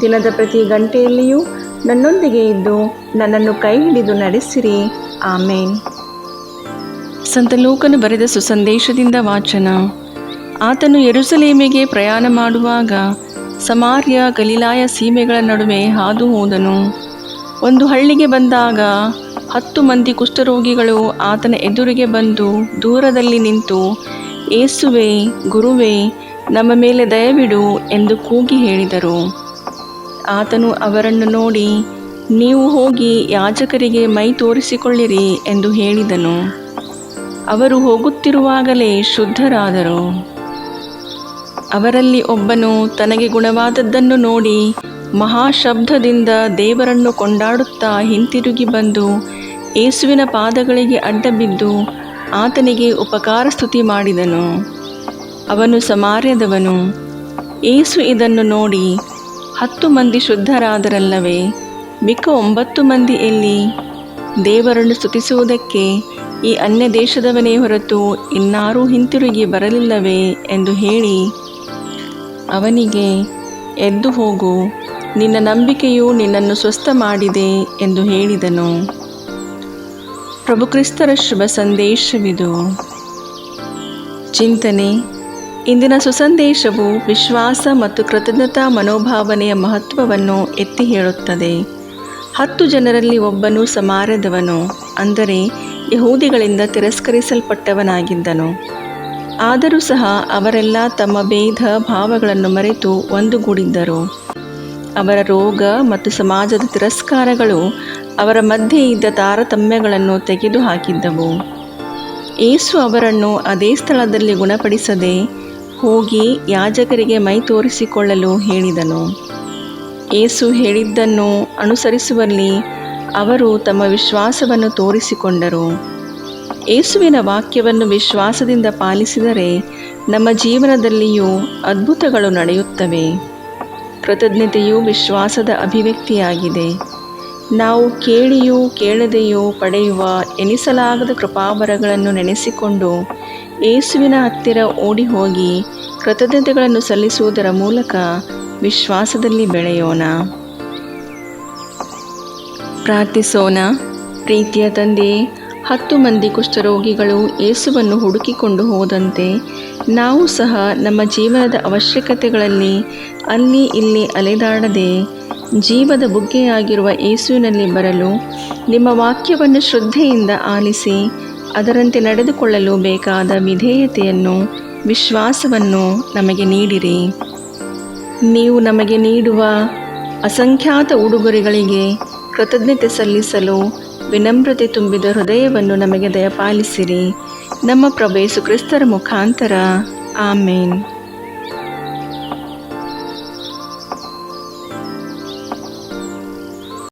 ದಿನದ ಪ್ರತಿ ಗಂಟೆಯಲ್ಲಿಯೂ ನನ್ನೊಂದಿಗೆ ಇದ್ದು ನನ್ನನ್ನು ಕೈ ಹಿಡಿದು ನಡೆಸಿರಿ. ಆಮೇನ್. ಸಂತ ಲೂಕನು ಬರೆದ ಸುಸಂದೇಶದಿಂದ ವಾಚನ. ಆತನು ಎರುಸಲೇಮಿಗೆ ಪ್ರಯಾಣ ಮಾಡುವಾಗ ಸಮಾರ್ಯ ಗಲೀಲಾಯ ಸೀಮೆಗಳ ನಡುವೆ ಹಾದು ಹೋದನು. ಒಂದು ಹಳ್ಳಿಗೆ ಬಂದಾಗ ಹತ್ತು ಮಂದಿ ಕುಷ್ಠರೋಗಿಗಳು ಆತನ ಎದುರಿಗೆ ಬಂದು ದೂರದಲ್ಲಿ ನಿಂತು, ಏಸುವೆ, ಗುರುವೇ, ನಮ್ಮ ಮೇಲೆ ದಯವಿಡು ಎಂದು ಕೂಗಿ ಹೇಳಿದರು. ಆತನು ಅವರನ್ನು ನೋಡಿ, ನೀವು ಹೋಗಿ ಯಾಜಕರಿಗೆ ಮೈ ತೋರಿಸಿಕೊಳ್ಳಿರಿ ಎಂದು ಹೇಳಿದನು. ಅವರು ಹೋಗುತ್ತಿರುವಾಗಲೇ ಶುದ್ಧರಾದರು. ಅವರಲ್ಲಿ ಒಬ್ಬನು ತನಗೆ ಗುಣವಾದದ್ದನ್ನು ನೋಡಿ ಮಹಾಶಬ್ದದಿಂದ ದೇವರನ್ನು ಕೊಂಡಾಡುತ್ತಾ ಹಿಂತಿರುಗಿ ಬಂದು ಏಸುವಿನ ಪಾದಗಳಿಗೆ ಅಡ್ಡಬಿದ್ದು ಆತನಿಗೆ ಉಪಕಾರ ಸ್ತುತಿ ಮಾಡಿದನು. ಅವನು ಸಮಾರ್ಯದವನು. ಏಸು ಇದನ್ನು ನೋಡಿ ಹತ್ತು ಮಂದಿ ಶುದ್ಧರಾದರಲ್ಲವೇ? ಮಿಕ್ಕ ಒಂಬತ್ತು ಮಂದಿ ಎಲ್ಲಿ? ದೇವರನ್ನು ಸ್ತುತಿಸುವುದಕ್ಕೆ ಈ ಅನ್ಯ ದೇಶದವನೇ ಹೊರತು ಇನ್ನಾರೂ ಹಿಂತಿರುಗಿ ಬರಲಿಲ್ಲವೇ ಎಂದು ಹೇಳಿ. ಅವನಿಗೆ, ಎದ್ದು ಹೋಗು, ನಿನ್ನ ನಂಬಿಕೆಯು ನಿನ್ನನ್ನು ಸ್ವಸ್ಥ ಮಾಡಿದೆ ಎಂದು ಹೇಳಿದನು. ಪ್ರಭು ಕ್ರಿಸ್ತರ ಶುಭ ಸಂದೇಶವಿದು. ಚಿಂತನೆ ಇಂದಿನ ಸುಸಂದೇಶವು ವಿಶ್ವಾಸ ಮತ್ತು ಕೃತಜ್ಞತಾ ಮನೋಭಾವನೆಯ ಮಹತ್ವವನ್ನು ಎತ್ತಿ ಹೇಳುತ್ತದೆ. ಹತ್ತು ಜನರಲ್ಲಿ ಒಬ್ಬನು ಸಮಾರದವನು ಅಂದರೆ ಯಹೂದಿಗಳಿಂದ ತಿರಸ್ಕರಿಸಲ್ಪಟ್ಟವನಾಗಿದ್ದನು. ಆದರೂ ಸಹ ಅವರೆಲ್ಲ ತಮ್ಮ ಭೇದ ಭಾವಗಳನ್ನು ಮರೆತು ಒಂದುಗೂಡಿದ್ದರು. ಅವರ ರೋಗ ಮತ್ತು ಸಮಾಜದ ತಿರಸ್ಕಾರಗಳು ಅವರ ಮಧ್ಯೆ ಇದ್ದ ತಾರತಮ್ಯಗಳನ್ನು ತೆಗೆದುಹಾಕಿದ್ದವು. ಏಸು ಅವರನ್ನು ಅದೇ ಸ್ಥಳದಲ್ಲಿ ಗುಣಪಡಿಸದೆ ಹೋಗಿ ಯಾಜಕರಿಗೆ ಮೈ ತೋರಿಸಿಕೊಳ್ಳಲು ಹೇಳಿದನು. ಏಸು ಹೇಳಿದ್ದನ್ನು ಅನುಸರಿಸುವಲ್ಲಿ ಅವರು ತಮ್ಮ ವಿಶ್ವಾಸವನ್ನು ತೋರಿಸಿಕೊಂಡರು. ಏಸುವಿನ ವಾಕ್ಯವನ್ನು ವಿಶ್ವಾಸದಿಂದ ಪಾಲಿಸಿದರೆ ನಮ್ಮ ಜೀವನದಲ್ಲಿಯೂ ಅದ್ಭುತಗಳು ನಡೆಯುತ್ತವೆ. ಕೃತಜ್ಞತೆಯು ವಿಶ್ವಾಸದ ಅಭಿವ್ಯಕ್ತಿಯಾಗಿದೆ. ನಾವು ಕೇಳಿಯೂ ಕೇಳದೆಯೂ ಪಡೆಯುವ ಎನಿಸಲಾಗದ ಕೃಪಾವರಗಳನ್ನು ನೆನೆಸಿಕೊಂಡು ಏಸುವಿನ ಹತ್ತಿರ ಓಡಿ ಹೋಗಿ ಕೃತಜ್ಞತೆಗಳನ್ನು ಸಲ್ಲಿಸುವುದರ ಮೂಲಕ ವಿಶ್ವಾಸದಲ್ಲಿ ಬೆಳೆಯೋಣ. ಪ್ರಾರ್ಥಿಸೋಣ. ಪ್ರೀತಿಯ ತಂದೆ, ಹತ್ತು ಮಂದಿ ಕುಷ್ಠರೋಗಿಗಳು ಯೇಸುವನ್ನು ಹುಡುಕಿಕೊಂಡು ಹೋದಂತೆ ನಾವು ಸಹ ನಮ್ಮ ಜೀವನದ ಅವಶ್ಯಕತೆಗಳಲ್ಲಿ ಅಲ್ಲಿ ಇಲ್ಲಿ ಅಲೆದಾಡದೆ ಜೀವದ ಬುಗ್ಗೆಯಾಗಿರುವ ಯೇಸುವಿನಲ್ಲಿ ಬರಲು ನಿಮ್ಮ ವಾಕ್ಯವನ್ನು ಶ್ರದ್ಧೆಯಿಂದ ಆಲಿಸಿ ಅದರಂತೆ ನಡೆದುಕೊಳ್ಳಲು ಬೇಕಾದ ವಿಧೇಯತೆಯನ್ನು, ವಿಶ್ವಾಸವನ್ನು ನಮಗೆ ನೀಡಿರಿ. ನೀವು ನಮಗೆ ನೀಡುವ ಅಸಂಖ್ಯಾತ ಉಡುಗೊರೆಗಳಿಗೆ ಕೃತಜ್ಞತೆ ಸಲ್ಲಿಸಲು ವಿನಮ್ರತೆ ತುಂಬಿದ ಹೃದಯವನ್ನು ನಮಗೆ ದಯಪಾಲಿಸಿರಿ. ನಮ್ಮ ಪ್ರಭೇಸು ಕ್ರಿಸ್ತರ ಮುಖಾಂತರ. ಆಮೇನ್.